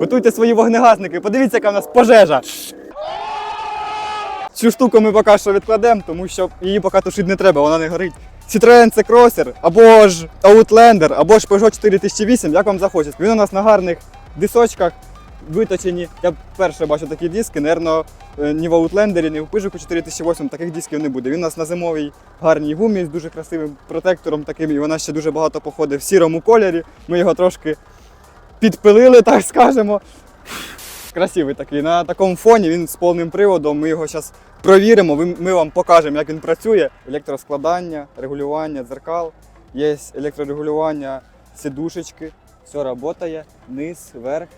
Готуйте свої вогнегасники, подивіться, яка в нас пожежа. Цю штуку ми поки що відкладемо, тому що її поки тушити не треба, вона не горить. Citroen C Crosser, або ж Outlander, або ж Peugeot 4008, як вам захочеться. Він у нас на гарних дисочках виточені. Я вперше бачу такі диски, Наверно, е, ні в Outlander, ні в Peugeot 4008 таких дисків не буде. Він у нас на зимовій гарній гумі з дуже красивим протектором таким, і вона ще дуже багато походить в сірому кольорі. Ми його трошки підпилили, так скажемо. Красивий такий. На такому фоні він з повним приводом. Ми його зараз провіримо. Ми вам покажемо, як він працює. Електроскладання, регулювання дзеркал, є електрорегулювання сидушечки, все працює, низ, верх,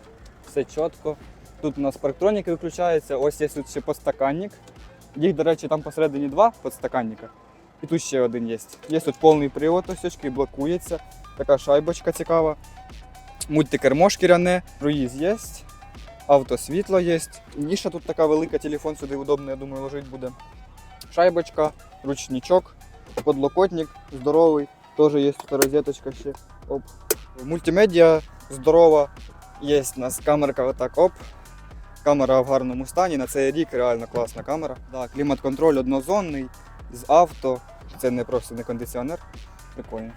все чітко. Тут у нас парктроніки виключаються, ось є тут ще подстаканник. Їх, до речі, там посередині два подстаканника. І тут ще один є. Є тут повний привод, ось блокується. Така шайбочка цікава. Мультикермо шкіряне, круїз є. Автосвітло є. Ніша тут така велика, телефон сюди удобно, я думаю, ложити буде. Шайбочка, ручничок, подлокотник здоровий, теж є тут розеточка ще. Оп. Мультимедіа здорова. Є у нас камерка отак оп. Камера в гарному стані. На цей рік реально класна камера. Да, клімат-контроль однозонний, з авто. Це не просто не кондиціонер. Прикольно.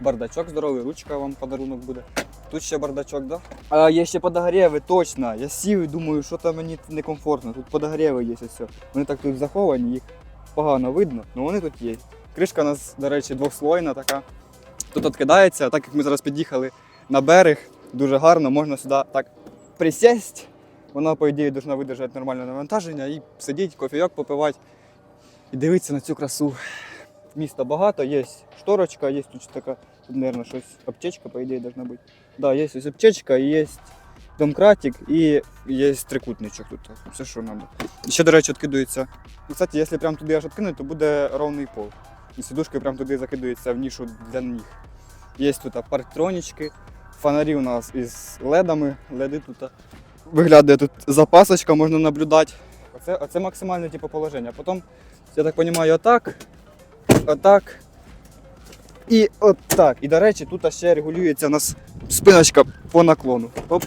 Бардачок здоровий, ручка вам подарунок буде. Тут ще бардачок, да? А є ще подогріви, точно. Я сів і думаю, що там мені некомфортно. Тут подогріви є все. Вони так тут заховані, їх погано видно, але вони тут є. Кришка у нас, до речі, двохслойна така. Тут відкидається, так як ми зараз під'їхали на берег, дуже гарно, можна сюди так присісти. Вона, по ідеї, повинна видержати нормальне навантаження і сидіти, кофійок попивати і дивитися на цю красу. Міста багато, є шторочка, є тут така, тут, мабуть, щось, аптечка, по ідеї, должна бути. Да, є ось аптечка, є домкратик і є трикутничок тут. Все, що треба. Ще, до речі, відкидується. Кстати, якщо прямо туди аж відкинути, то буде ровний пол. І сідушка прямо туди закидується в нішу для ніг. Є тут парктронічки, фонарі у нас із ледами, леди тут. Виглядає тут запасочка, можна наблюдати. Оце, оце максимальне типу, положення. Потім, я так розумію, отак, отак. І отак. І до речі, тут ще регулюється у нас спиночка по наклону. Оп.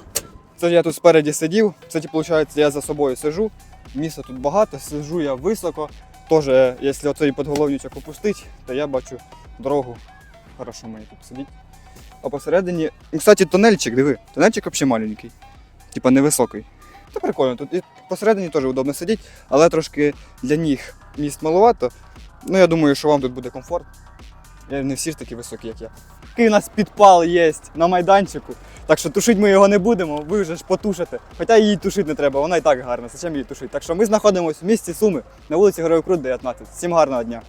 Це я тут спереді сидів. Кстати, виходить, я за собою сижу. Місця тут багато, сижу я високо. Тоже, якщо оцей подголовничок опустить, то я бачу дорогу. Хорошо мені тут сидіть. А посередині. Ну, кстати, тунельчик, диви, тунельчик взагалі маленький. Типа невисокий. Та прикольно, тут і посередині теж удобно сидіти, але трошки для ніг місць маловато. Ну, я думаю, що вам тут буде комфорт. Не всі ж такі високі, як я. Такий у нас підпал є на майданчику. Так що тушити ми його не будемо, ви вже ж потушите. Хоча її тушити не треба, вона і так гарна. Зачем її тушити? Так що ми знаходимося в місті Суми на вулиці Героїв Крут, 19. Всім гарного дня!